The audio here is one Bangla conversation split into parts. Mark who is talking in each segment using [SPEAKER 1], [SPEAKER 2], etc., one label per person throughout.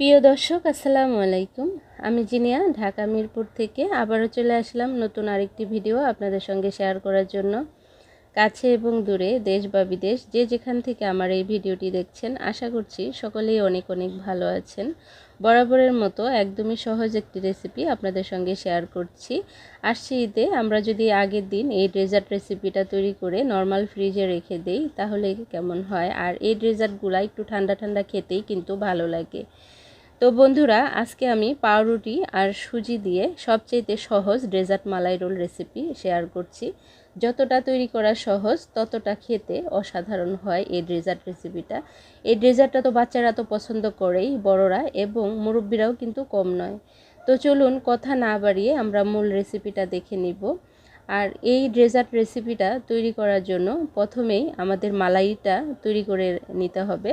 [SPEAKER 1] প্রিয় দর্শক, আসসালামু আলাইকুম। আমি জিনিয়া, ঢাকা মিরপুর থেকে আবারও চলে আসলাম নতুন আরেকটি ভিডিও আপনাদের সঙ্গে শেয়ার করার জন্য। কাছে এবং দূরে, দেশ বা বিদেশ, যে যেখান থেকে আমার এই ভিডিওটি দেখছেন, আশা করছি সকলেই অনেক অনেক ভালো আছেন। বরাবরের মতো একদমই সহজ একটি রেসিপি আপনাদের সঙ্গে শেয়ার করছি। আসছি ঈদে, আমরা যদি আগের দিন এই ডেজার্ট রেসিপিটা তৈরি করে নর্মাল ফ্রিজে রেখে দেই, তাহলে কেমন হয়? আর এই ডেজার্টগুলো একটু ঠান্ডা ঠান্ডা খেতেই কিন্তু ভালো লাগে। তো বন্ধুরা, আজকে আমি পাউরুটি আর সুজি দিয়ে সবচেয়ে সহজ dessert malai roll recipe share করছি। যতটা তৈরি করা সহজ, ততটা খেতে অসাধারণ হয় এই ডেজার্ট রেসিপিটা। এই ডেজার্টটা তো বাচ্চারা তো পছন্দ করেই, বড়রা এবং মুরব্বীরাও কিন্তু কম নয়। তো চলুন কথা না বাড়িয়ে আমরা মূল রেসিপিটা দেখে নিব। আর এই ডেজার্ট রেসিপিটা তৈরি করার জন্য প্রথমেই আমাদের মালাইটা তৈরি করে নিতে হবে।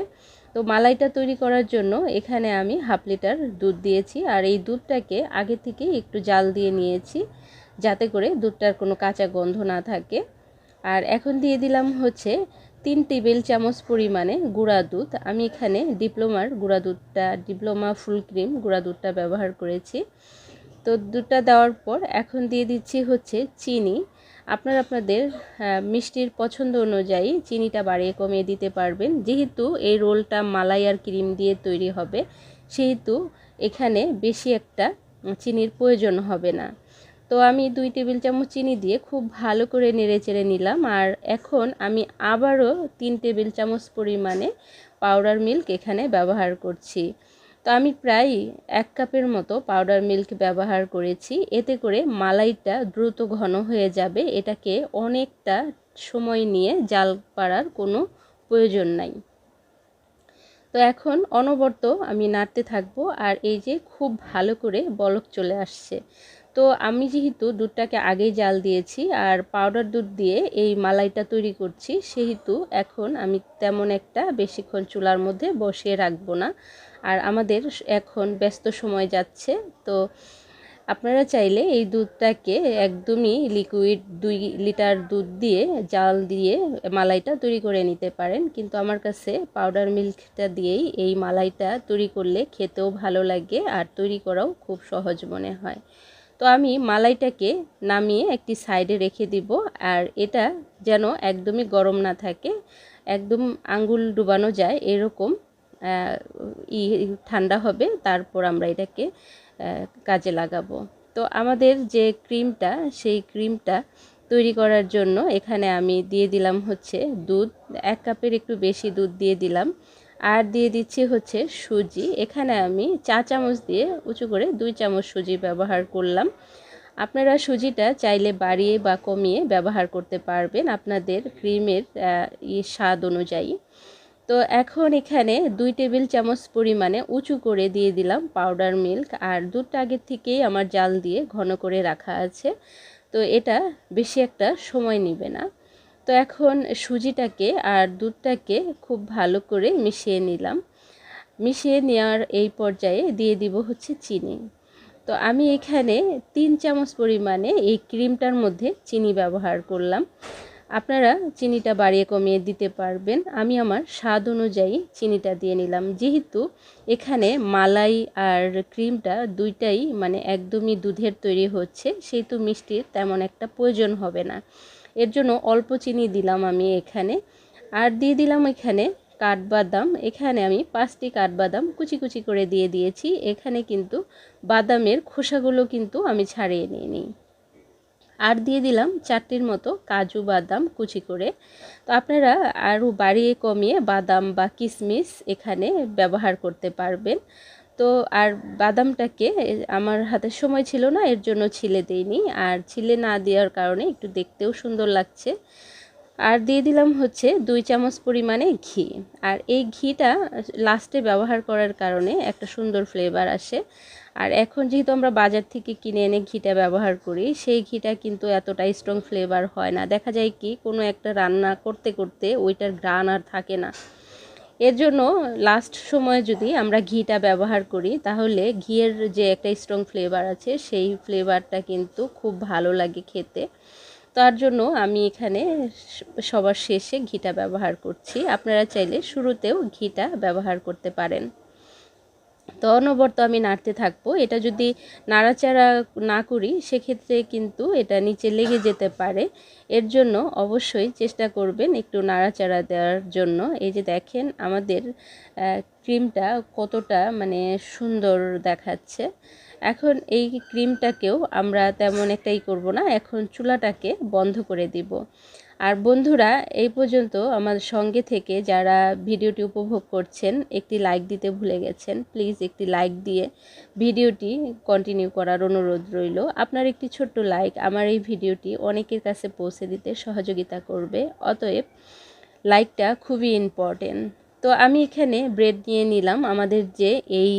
[SPEAKER 1] তো মালাইটা তৈরি করার জন্য এখানে আমি হাফ লিটার দুধ দিয়েছি আর এই দুধটাকে আগে থেকে একটু জাল দিয়ে নিয়েছি যাতে করে দুধটার কোনো কাঁচা গন্ধ না থাকে। আর এখন দিয়ে দিলাম হচ্ছে তিন টেবিল চামচ পরিমাণে গুঁড়া দুধ। আমি এখানে ডিপ্লোমার গুঁড়া দুধটা, ডিপ্লোমা ফুল ক্রিম গুঁড়া দুধটা ব্যবহার করেছি। তো দুধটা দেওয়ার পর এখন দিয়ে দিচ্ছি হচ্ছে চিনি। আপনারা আপনাদের মিষ্টির পছন্দ অনুযায়ী চিনিটা বাড়িয়ে কমিয়ে দিতে পারবেন। যেহেতু এই রোলটা মালাই আর ক্রিম দিয়ে তৈরি হবে, সেহেতু এখানে বেশি একটা চিনির প্রয়োজন হবে না। তো আমি দুই টেবিল চামচ চিনি দিয়ে খুব ভালো করে নেড়ে চেড়ে নিলাম আর এখন আমি আবারও তিন টেবিল চামচ পরিমাণে পাউডার মিল্ক এখানে ব্যবহার করছি। তো আমি প্রায় এক কাপের মতো পাউডার মিল্ক ব্যবহার করেছি। এতে করে মালাইটা দ্রুত ঘন হয়ে যাবে। এটাকে অনেকটা সময় নিয়ে জাল পাড়ার কোনো প্রয়োজন নাই। তো এখন অনবর্ত আমি নাড়তে থাকব আর এই যে খুব ভালো করে বলক চলে আসছে। তো আমি যেহেতু দুধটাকে আগেই জাল দিয়েছি আর পাউডার দুধ দিয়ে এই মালাইটা তৈরি করছি, সেহেতু এখন আমি তেমন একটা বেশিক্ষণ চুলার মধ্যে বসিয়ে রাখব না। আর আমাদের এখন ব্যস্ত সময় যাচ্ছে, তো আপনারা চাইলে এই দুধটাকে একদমই লিকুইড দুই লিটার দুধ দিয়ে, জাল দিয়ে মালাইটা তৈরি করে নিতে পারেন। কিন্তু আমার কাছে পাউডার মিল্কটা দিয়েই এই মালাইটা তৈরি করলে খেতেও ভালো লাগে আর তৈরি করাও খুব সহজ মনে হয়। তো আমি মালাইটাকে নামিয়ে একটি সাইডে রেখে দিব আর এটা যেন একদমই গরম না থাকে, একদম আঙ্গুল ডুবানো যায় এরকম ই ঠান্ডা হবে, তারপর আমরা এটাকে কাজে লাগাবো। তো আমাদের যে ক্রিমটা, সেই ক্রিমটা তৈরি করার জন্য এখানে আমি দিয়ে দিলাম হচ্ছে দুধ, এক কাপের একটু বেশি দুধ দিয়ে দিলাম। আর দিয়ে দিচ্ছি হচ্ছে সুজি। এখানে আমি চা চামচ দিয়ে উঁচু করে দুই চামচ সুজি ব্যবহার করলাম। আপনারা সুজিটা চাইলে বাড়িয়ে বা কমিয়ে ব্যবহার করতে পারবেন আপনাদের ক্রিমের স্বাদ অনুযায়ী। তো এখন এখানে দুই টেবিল চামচ পরিমাণে উঁচু করে দিয়ে দিলাম পাউডার মিল্ক আর দুধটা আগের থেকেই আমার জাল দিয়ে ঘন করে রাখা আছে। তো এটা বেশি একটা সময় নেবে না। তো এখন সুজিটাকে আর দুধটাকে খুব ভালো করে মিশিয়ে নিলাম। মিশিয়ে নেওয়ার এই পর্যায়ে দিয়ে দিব হচ্ছে চিনি। তো আমি এখানে তিন চামচ পরিমাণে এই ক্রিমটার মধ্যে চিনি ব্যবহার করলাম। আপনারা চিনিটা বাড়িয়ে কমিয়ে দিতে পারবেন। আমি আমার স্বাদ অনুযায়ী চিনিটা দিয়ে নিলাম। যেহেতু এখানে মালাই আর ক্রিমটা দুইটাই মানে একদমই দুধের তৈরি হচ্ছে, সেহেতু মিষ্টির তেমন একটা প্রয়োজন হবে না। এর জন্য অল্প চিনি দিলাম আমি এখানে। আর দিয়ে দিলাম এখানে কাঠবাদাম। এখানে আমি পাঁচটি কাঠবাদাম কুচি কুচি করে দিয়ে দিয়েছি। এখানে কিন্তু বাদামের খোসাগুলো কিন্তু আমি ছাড়িয়ে নিয়ে নিই আর দিয়ে দিলাম চারটির মতো কাজু, বাদাম কুচি করে। তো আপনারা আরও বাড়িয়ে কমিয়ে বাদাম বা কিশমিশ এখানে ব্যবহার করতে পারবেন। তো আর বাদামটাকে আমার হাতে সময় ছিল না, এর জন্য ছিলে দেইনি। আর ছিলে না দেওয়ার কারণে একটু দেখতেও সুন্দর লাগছে। আর দিয়ে দিলাম হচ্ছে দুই চামচ পরিমাণে ঘি। আর এই ঘিটা লাস্টে ব্যবহার করার কারণে একটা সুন্দর ফ্লেভার আসে। আর এখন যেহেতু আমরা বাজার থেকে কিনে এনে ঘিটা ব্যবহার করি, সেই ঘিটা কিন্তু এতটা স্ট্রং ফ্লেভার হয় না। দেখা যায় কি, কোনো একটা রান্না করতে করতে ওইটার গ্রান আর থাকে না। এর জন্য লাস্ট সময়ে যদি আমরা ঘিটা ব্যবহার করি, তাহলে ঘিয়ের যে একটা স্ট্রং ফ্লেভার আছে, সেই ফ্লেভারটা কিন্তু খুব ভালো লাগে খেতে। তার জন্য আমি এখানে সবার শেষে ঘিটা ব্যবহার করছি। আপনারা চাইলে শুরুতেও ঘিটা ব্যবহার করতে পারেন। তো অনবরত আমি নাড়তে থাকব। এটা যদি নাড়াচাড়া না করি, সেক্ষেত্রে কিন্তু এটা নিচে লেগে যেতে পারে। এর জন্য অবশ্যই চেষ্টা করবেন একটু নাড়াচাড়া দেওয়ার জন্য। এই যে দেখেন, আমাদের ক্রিমটা কতটা মানে সুন্দর দেখাচ্ছে। এখন এই ক্রিমটাকেও আমরা তেমন একটাই করব না, এখন চুলাটাকে বন্ধ করে দিব। আর বন্ধুরা, এই পর্যন্ত আমার সঙ্গে থেকে যারা ভিডিওটি উপভোগ করছেন, একটি লাইক দিতে ভুলে গেছেন, প্লিজ একটি লাইক দিয়ে ভিডিওটি কন্টিনিউ করার অনুরোধ রইল। আপনার একটি ছোট্ট লাইক আমার এই ভিডিওটি অনেকের কাছে পৌঁছে দিতে সহযোগিতা করবে, অতএব লাইকটা খুবই ইম্পর্টেন্ট তো আমি এখানে ব্রেড নিয়ে নিলাম আমাদের যে এই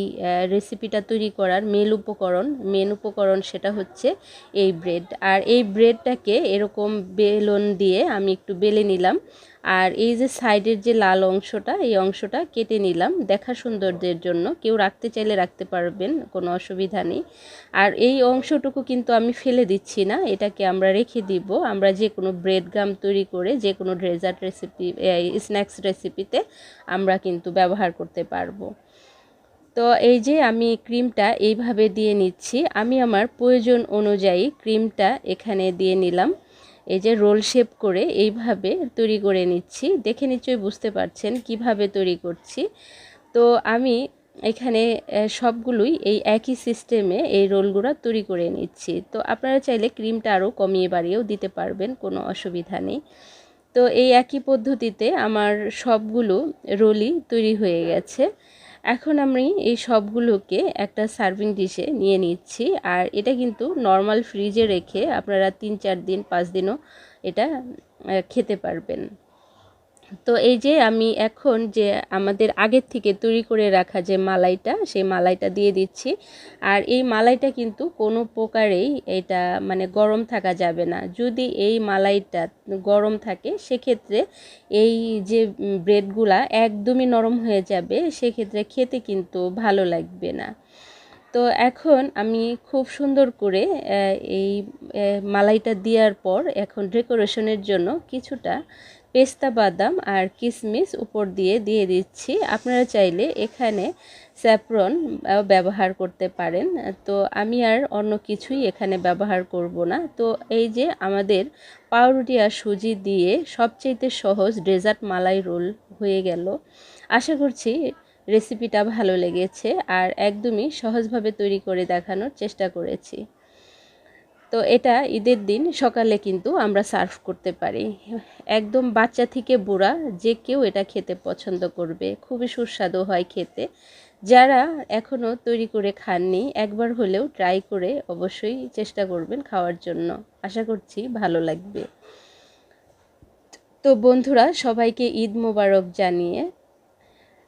[SPEAKER 1] রেসিপিটা তৈরি করার মেল উপকরণ মেন উপকরণ সেটা হচ্ছে এই ব্রেড আর এই ব্রেডটাকে এরকম বেলন দিয়ে আমি একটু বেলে নিলাম। আর এই যে সাইডের যে লাল অংশটা, এই অংশটা কেটে নিলাম। দেখা সৌন্দর্যের জন্য। কেউ রাখতে চাইলে রাখতে পারবেন, কোনো অসুবিধা নেই। আর এই অংশটুকু কিন্তু আমি ফেলে দিচ্ছি না। এটাকে আমরা রেখে দিব। আমরা যে কোনো ব্রেড গাম তৈরি করে, যে কোনো ড্রেজার্ট রেসিপি স্ন্যাক্স রেসিপিতে আমরা কিন্তু ব্যবহার করতে পারব। তো এই যে আমি ক্রিমটা এইভাবে দিয়ে নিচ্ছি। আমি আমার প্রয়োজন অনুযায়ী ক্রিমটা এখানে দিয়ে নিলাম। এই যে রোল শেপ করে এইভাবে তৈরি করে নিচ্ছি। দেখে নিশ্চয়ই বুঝতে পারছেন কীভাবে তৈরি করছি। তো আমি এখানে সবগুলোই এই একই সিস্টেমে এই রোলগুলো তৈরি করে নিচ্ছি। তো আপনারা চাইলে ক্রিমটা আরও কমিয়ে বাড়িয়েও দিতে পারবেন, কোনো অসুবিধা নেই। তো এই একই পদ্ধতিতে আমার সবগুলো রোলই তৈরি হয়ে গেছে। এখন আমি এই সবগুলোকে একটা সার্ভিং ডিশে নিয়ে নিচ্ছি। আর এটা কিন্তু নর্মাল ফ্রিজে রেখে আপনারা তিন চার দিন, পাঁচ দিনও এটা খেতে পারবেন। তো এই যে আমি এখন যে আমাদের আগের থেকে তৈরি করে রাখা যে মালাইটা, সেই মালাইটা দিয়ে দিচ্ছি। আর এই মালাইটা কিন্তু কোনো প্রকারেই এটা মানে গরম থাকা যাবে না। যদি এই মালাইটা গরম থাকে, সেক্ষেত্রে এই যে ব্রেডগুলা একদমই নরম হয়ে যাবে, সেক্ষেত্রে খেতে কিন্তু ভালো লাগবে না। তো এখন আমি খুব সুন্দর করে এই মালাইটা দেওয়ার পর এখন ডেকোরেশনের জন্য কিছুটা পেস্তা বাদাম আর কিশমিশ উপর দিয়ে দিয়ে দিচ্ছি। আপনারা চাইলে এখানে স্যাফরন ব্যবহার করতে পারেন। তো আমি আর অন্য কিছুই এখানে ব্যবহার করব না। তো এই যে আমাদের পাউরুটি আর সুজি দিয়ে সবচেয়ে সহজ ডেজার্ট মালাই রোল হয়ে গেল। আশা করছি রেসিপিটা ভালো লেগেছে আর একদমই সহজভাবে তৈরি করে দেখানোর চেষ্টা করেছি। তো এটা ঈদের দিন সকালে কিন্তু আমরা সার্ভ করতে পারি। একদম বাচ্চা থেকে বুড়া যে কেউ এটা খেতে পছন্দ করবে। খুবই সুস্বাদু হয় খেতে। যারা এখনও তৈরি করে খাননি, একবার হলেও ট্রাই করে অবশ্যই চেষ্টা করবেন খাওয়ার জন্য। আশা করছি ভালো লাগবে। তো বন্ধুরা, সবাইকে ঈদ মোবারক জানিয়ে